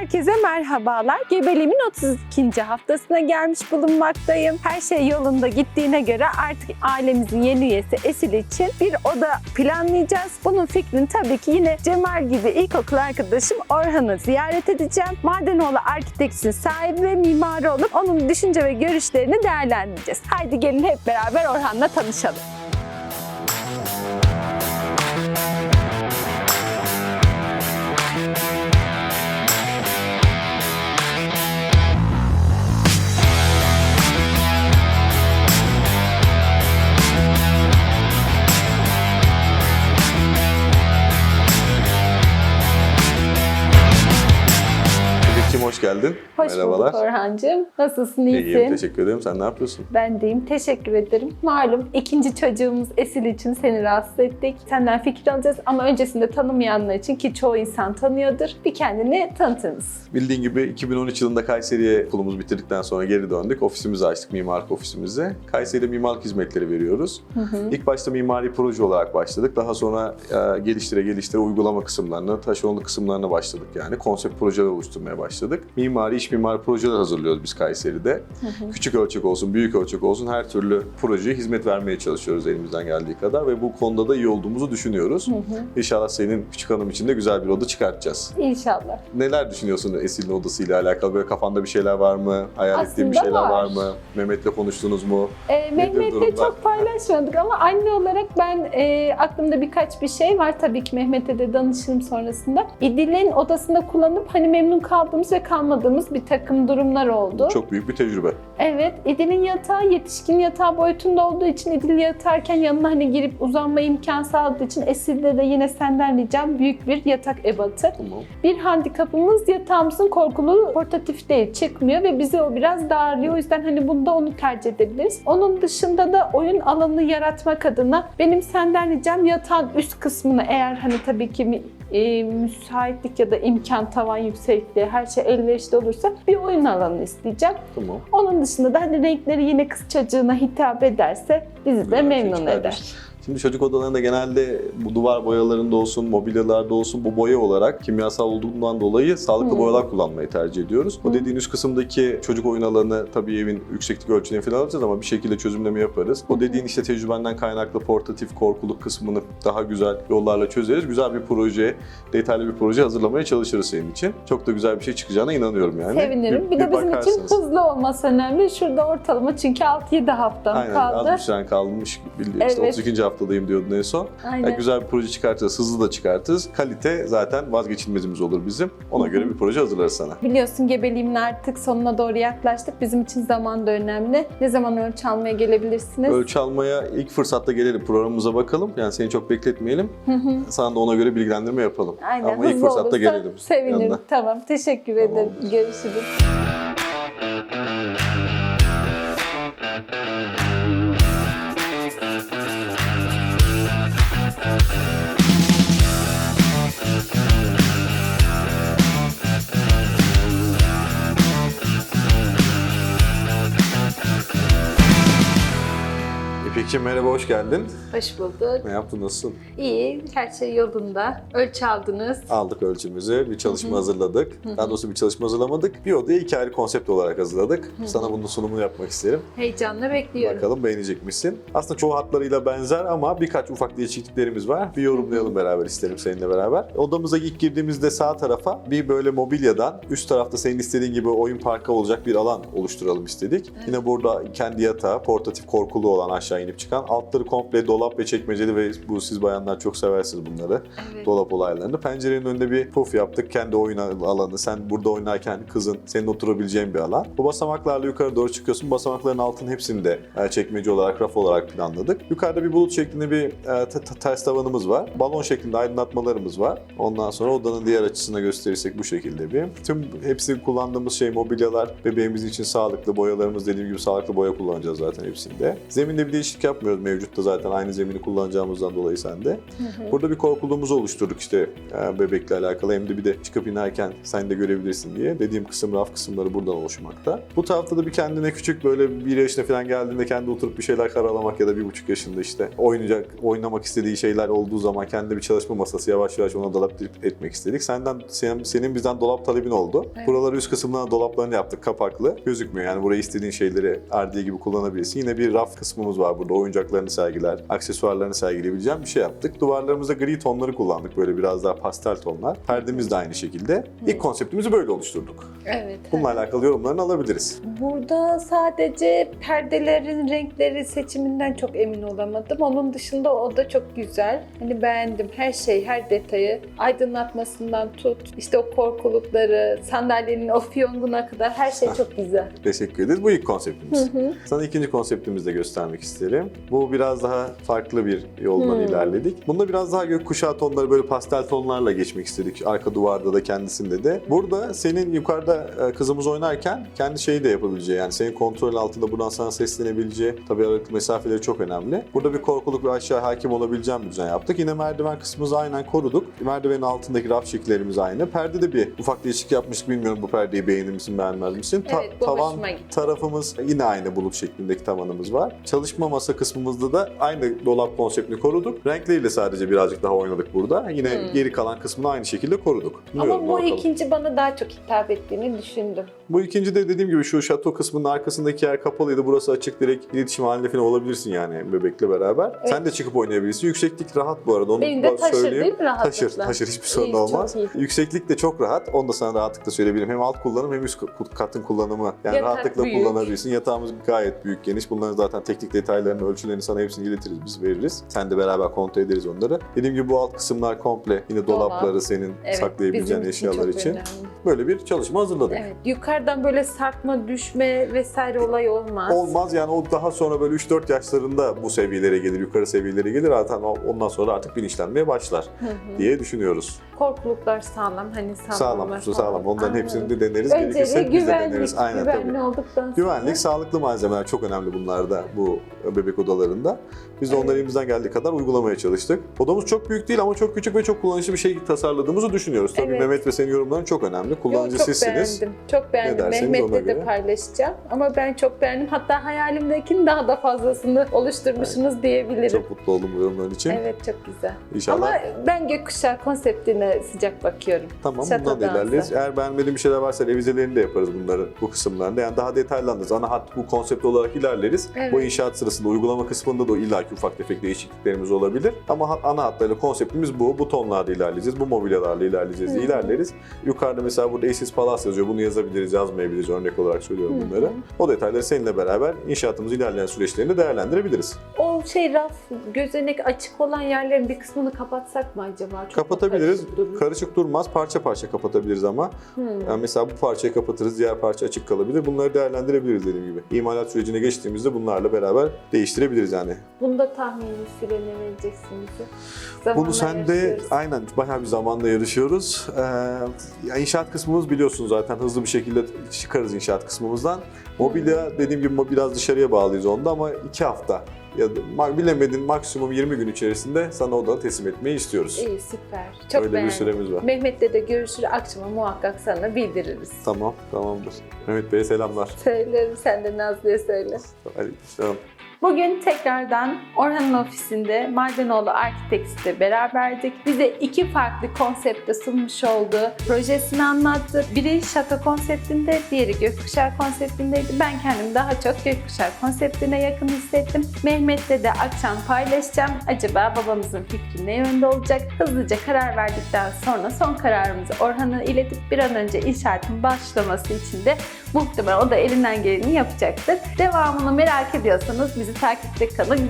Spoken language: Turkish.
Herkese merhabalar. Gebeliğimin 32. haftasına gelmiş bulunmaktayım. Her şey yolunda gittiğine göre artık ailemizin yeni üyesi Esil için bir oda planlayacağız. Bunun fikrini tabii ki yine Cemal gibi ilkokul arkadaşım Orhan'ı ziyaret edeceğim. Madenoğlu Arkiteksin sahibi ve mimarı olup onun düşünce ve görüşlerini değerlendireceğiz. Haydi gelin hep beraber Orhan'la tanışalım. Hoş Merhabalar. bulduk Orhan'cığım. Nasılsın, iyisin? İyiyim, teşekkür ederim. Sen ne yapıyorsun? Ben deyim. Teşekkür ederim. Malum ikinci çocuğumuz Esil için seni rahatsız ettik. Senden fikir alacağız ama öncesinde tanımayanlar için ki çoğu insan tanıyordur. Bir kendini tanıtır mısın? Bildiğin gibi 2013 yılında Kayseri'ye okulumuzu bitirdikten sonra geri döndük. Ofisimizi açtık, mimarlık ofisimizi. Kayseri'de mimarlık hizmetleri veriyoruz. İlk başta mimari proje olarak başladık. Daha sonra e, geliştire geliştire uygulama kısımlarına, taşeronlu kısımlarına başladık yani. Konsept projeler oluşturmaya başladık. Mimari, iş mimari projeler hazırlıyoruz biz Kayseri'de. Küçük ölçek olsun, büyük ölçek olsun her türlü projeye hizmet vermeye çalışıyoruz elimizden geldiği kadar ve bu konuda da iyi olduğumuzu düşünüyoruz. İnşallah senin küçük hanım için de güzel bir oda çıkartacağız. İnşallah. Neler düşünüyorsun Esil'in odasıyla alakalı? Böyle kafanda bir şeyler var mı? Hayal ettiğin bir Aslında şeyler var. var. mı? Mehmet'le konuştunuz mu? Ee, Mehmet'le çok paylaşmadık ama anne olarak ben e, aklımda birkaç bir şey var. Tabii ki Mehmet'e de danışırım sonrasında. İdil'in odasında kullanıp hani memnun kaldığımız ve kalmadığımız bir takım durumlar oldu. Çok büyük bir tecrübe. Evet, İdil'in yatağı yetişkin yatağı boyutunda olduğu için İdil yatarken yanına hani girip uzanma imkan sağladığı için Esil'de de yine senden ricam büyük bir yatak ebatı. Tamam. Bir handikapımız yatağımızın korkulu portatif değil, çıkmıyor ve bizi o biraz darlıyor. O yüzden hani bunda onu tercih edebiliriz. Onun dışında da oyun alanını yaratmak adına benim senden ricam yatağın üst kısmını eğer hani tabii ki e, müsaitlik ya da imkan, tavan yüksekliği her şey elverişli olursa bir oyun alanı isteyeceğim. Tamam. Onun dışında da hani renkleri yine kız çocuğuna hitap ederse bizi de Güzel memnun eder. Şimdi çocuk odalarında genelde bu duvar boyalarında olsun, mobilyalarda olsun bu boya olarak kimyasal olduğundan dolayı sağlıklı Hmm. boyalar kullanmayı tercih ediyoruz. O Hmm. dediğin üst kısımdaki çocuk oyun alanı tabii evin yükseklik ölçülerini falan alacağız ama bir şekilde çözümleme yaparız. O dediğin işte tecrübenden kaynaklı portatif korkuluk kısmını daha güzel yollarla çözeriz. Güzel bir proje, detaylı bir proje hazırlamaya çalışırız senin için. Çok da güzel bir şey çıkacağına inanıyorum yani. Sevinirim. Bir, de bizim için hızlı olması önemli. Şurada ortalama çünkü 6-7 haftam Aynen kaldı. bir süren kalmış. Bildiğin işte Evet. 32. haftadayım diyordun en son. Aynen. Yani güzel bir proje çıkartırız, hızlı da çıkartırız. Kalite zaten vazgeçilmezimiz olur bizim. Ona göre bir proje hazırlarız sana. Biliyorsun gebeliğimin artık sonuna doğru yaklaştık. Bizim için zaman da önemli. Ne zaman ölçü almaya gelebilirsiniz? Ölçü almaya ilk fırsatta gelelim, programımıza bakalım. Yani seni çok bekletmeyelim. Sana da ona göre bilgilendirme yapalım. Aynen. Ama ilk fırsatta olursa gelelim. Sevinirim. yanına. Tamam. Teşekkür ederim. Tamamdır. Görüşürüz. İpekciğim merhaba, hoş geldin. Hoş bulduk. Ne yaptın, nasılsın? İyi. Her şey yolunda. Ölçü aldınız. Aldık ölçümüzü, bir çalışma hazırladık. Daha doğrusu bir çalışma hazırlamadık. Bir odayı iki ayrı konsept olarak hazırladık. Sana bunun sunumunu yapmak isterim. Heyecanla bekliyorum. Bakalım beğenecek misin? Aslında çoğu hatlarıyla benzer ama birkaç ufak değişikliklerimiz var. Bir yorumlayalım beraber isterim seninle beraber. Odamıza ilk girdiğimizde sağ tarafa bir böyle mobilyadan üst tarafta senin istediğin gibi oyun parkı olacak bir alan oluşturalım istedik. Yine burada kendi yatağı, portatif korkulu olan aşağı inip çıkan. Altları komple dolap ve çekmeceli ve bu siz bayanlar çok seversiniz bunları. Evet. Dolap olaylarını. Pencerenin önünde bir puf yaptık. Kendi oyun alanı. Sen burada oynarken kızın senin oturabileceğin bir alan. Bu basamaklarla yukarı doğru çıkıyorsun. Basamakların altının hepsini de e, çekmece olarak, raf olarak planladık. Yukarıda bir bulut şeklinde bir e, te- te- ters tavanımız var. Balon şeklinde aydınlatmalarımız var. Ondan sonra odanın diğer açısına gösterirsek bu şekilde bir. Tüm hepsi kullandığımız şey mobilyalar bebeğimiz için sağlıklı. Boyalarımız dediğim gibi sağlıklı boya kullanacağız zaten hepsinde. Zeminde bir değişiklik yapmıyoruz mevcutta zaten aynı zemini kullanacağımızdan dolayı sende. Burada bir korkuluğumuzu oluşturduk işte e, bebekle alakalı hem de bir de çıkıp inerken sen de görebilirsin diye. Dediğim kısım raf kısımları buradan oluşmakta. Bu tarafta da bir kendine küçük böyle bir yaşına falan geldiğinde kendi oturup bir şeyler karalamak ya da bir buçuk yaşında işte oynayacak, oynamak istediği şeyler olduğu zaman kendi bir çalışma masası yavaş yavaş ona dolap etmek istedik. Senden senin, senin bizden dolap talebin oldu. Evet. Buraları üst kısımlarına dolaplarını yaptık kapaklı. Gözükmüyor yani buraya istediğin şeyleri RD gibi kullanabilirsin. Yine bir raf kısmımız var burada. Oyuncaklarını sergiler, aksesuarlarını sergileyebileceğim bir şey yaptık. Duvarlarımızda gri tonları kullandık böyle biraz daha pastel tonlar. Perdemiz de aynı şekilde. İlk konseptimizi böyle oluşturduk. Evet. Bununla alakalı yorumlarını alabiliriz. Burada sadece perdelerin renkleri seçiminden çok emin olamadım. Onun dışında o da çok güzel. Hani beğendim her şey, her detayı. Aydınlatmasından tut, işte o korkulukları, sandalyenin o fiyonguna kadar her şey çok güzel. Teşekkür ederiz. Bu ilk konseptimiz. Sana ikinci konseptimizi de göstermek isterim. Bu biraz daha farklı bir yoldan Hmm. ilerledik. Bunda biraz daha gökkuşağı tonları böyle pastel tonlarla geçmek istedik. Arka duvarda da kendisinde de. Burada senin yukarıda e, kızımız oynarken kendi şeyi de yapabileceği yani senin kontrol altında buradan sana seslenebileceği tabii aralıklı mesafeleri çok önemli. Burada bir korkuluk ve aşağı hakim olabileceğim bir düzen yaptık. Yine merdiven kısmımızı aynen koruduk. Merdivenin altındaki raf şekillerimiz aynı. Perdede bir ufak değişiklik yapmıştık. Bilmiyorum bu perdeyi beğenir misin beğenmez misin? Ta- Evet, bu tavan tarafımız yine aynı bulut şeklindeki tavanımız var. Çalışma masa kısmımızda da aynı dolap konseptini koruduk. Renkleriyle sadece birazcık daha oynadık burada. Yine Hmm. geri kalan kısmını aynı şekilde koruduk. Bilmiyorum, Ama bu bakalım. ikinci bana daha çok hitap ettiğini düşündüm. Bu ikinci de dediğim gibi şu şato kısmının arkasındaki yer kapalıydı. Burası açık direkt iletişim halinde falan olabilirsin yani bebekle beraber. Evet. Sen de çıkıp oynayabilirsin. Yükseklik rahat bu arada onu Benim de da taşır söyleyeyim. değil mi rahatlıkla? Taşır, taşır hiçbir sorun İyi, olmaz. Yükseklik de çok rahat. Onu da sana rahatlıkla söyleyebilirim. Hem alt kullanım hem üst katın kullanımı. Yani Yatak rahatlıkla büyük. kullanabilirsin. Yatağımız gayet büyük, geniş. Bunların zaten teknik detaylarını, ölçülerini sana hepsini iletiriz, biz veririz. Sen de beraber kontrol ederiz onları. Dediğim gibi bu alt kısımlar komple yine Dolap. dolapları senin Evet, saklayabileceğin bizim için eşyalar çok için. önemli. Böyle bir çalışma hazırladık. Evet, yukarıdan böyle sarkma, düşme vesaire olay olmaz. Olmaz yani o daha sonra böyle 3-4 yaşlarında bu seviyelere gelir, yukarı seviyelere gelir. Zaten o- ondan sonra artık bilinçlenmeye başlar diye düşünüyoruz. Korkuluklar sağlam, hani Sağlam, sağlamlar su sağlam. Onların Anladım. hepsini de deneriz. Gerekirse Önceliği biz de deneriz. Aynen güvenli tabii. olduktan sonra. Güvenlik, sağlıklı malzemeler çok önemli bunlarda bu bebek odalarında. Biz de onları elimizden geldiği kadar uygulamaya çalıştık. Odamız çok büyük değil ama çok küçük ve çok kullanışlı bir şey tasarladığımızı düşünüyoruz. Tabii Evet. Mehmet ve senin yorumların çok önemli. Kullanıcı çok sizsiniz. beğendim. Çok beğendim. Mehmet'le de paylaşacağım. Ama ben çok beğendim. Hatta hayalimdekinin daha da fazlasını oluşturmuşsunuz diyebilirim. Çok mutlu oldum bu yorumların için. Evet çok güzel. İnşallah Ama ben gökkuşağı sıcak bakıyorum. Tamam Şato bundan da ilerleriz. Eğer beğenmediğim bir şeyler varsa revizelerini de yaparız bunların bu kısımlarında. Yani daha detaylandırırız. Ana hat bu konsept olarak ilerleriz. Evet. Bu inşaat sırasında uygulama kısmında da illaki ufak tefek değişikliklerimiz olabilir. Ama ana hatlarıyla konseptimiz bu. Bu tonlarda ilerleyeceğiz. Bu mobilyalarla ilerleyeceğiz. Hı ilerleriz. Yukarıda mesela burada Aces Palace yazıyor. Bunu yazabiliriz, yazmayabiliriz. Örnek olarak söylüyorum Hı hı. bunları. O detayları seninle beraber inşaatımız ilerleyen süreçlerinde değerlendirebiliriz. O şey raf, gözenek açık olan yerlerin bir kısmını kapatsak mı acaba? Çok Kapatabiliriz. karışık durur? Karışık durmaz. Parça parça kapatabiliriz ama. Hmm. Yani mesela bu parçayı kapatırız, diğer parça açık kalabilir. Bunları değerlendirebiliriz dediğim gibi. İmalat sürecine geçtiğimizde bunlarla beraber değiştirebiliriz yani. Bunda tahmini süre ne vereceksin bize? Bunu Zamanla sen de aynen bayağı bir zamanda yarışıyoruz. Ee, inşaat kısmımız biliyorsun zaten hızlı bir şekilde çıkarız inşaat kısmımızdan. Mobilya dediğim gibi biraz dışarıya bağlıyız onda ama iki hafta ya da bilemedin maksimum 20 gün içerisinde sana odanı teslim etmeyi istiyoruz. İyi süper. Çok Öyle beğendim. bir süremiz var. Mehmet'le de görüşür. Akşama muhakkak sana bildiririz. Tamam, tamamdır. Mehmet Bey'e selamlar. Söylerim. Sen de Nazlı'ya söyle. Hadi, selam. Bugün tekrardan Orhan'ın ofisinde Maydanoğlu Architects'te beraberdik. Bize iki farklı konsepte sunmuş olduğu projesini anlattı. Biri şato konseptinde, diğeri gökkuşağı konseptindeydi. Ben kendimi daha çok gökkuşağı konseptine yakın hissettim. Mehmet'le de akşam paylaşacağım. Acaba babamızın fikri ne yönde olacak? Hızlıca karar verdikten sonra son kararımızı Orhan'a iletip bir an önce inşaatın başlaması için de muhtemelen o da elinden geleni yapacaktır. Devamını merak ediyorsanız bizi takipte kalın.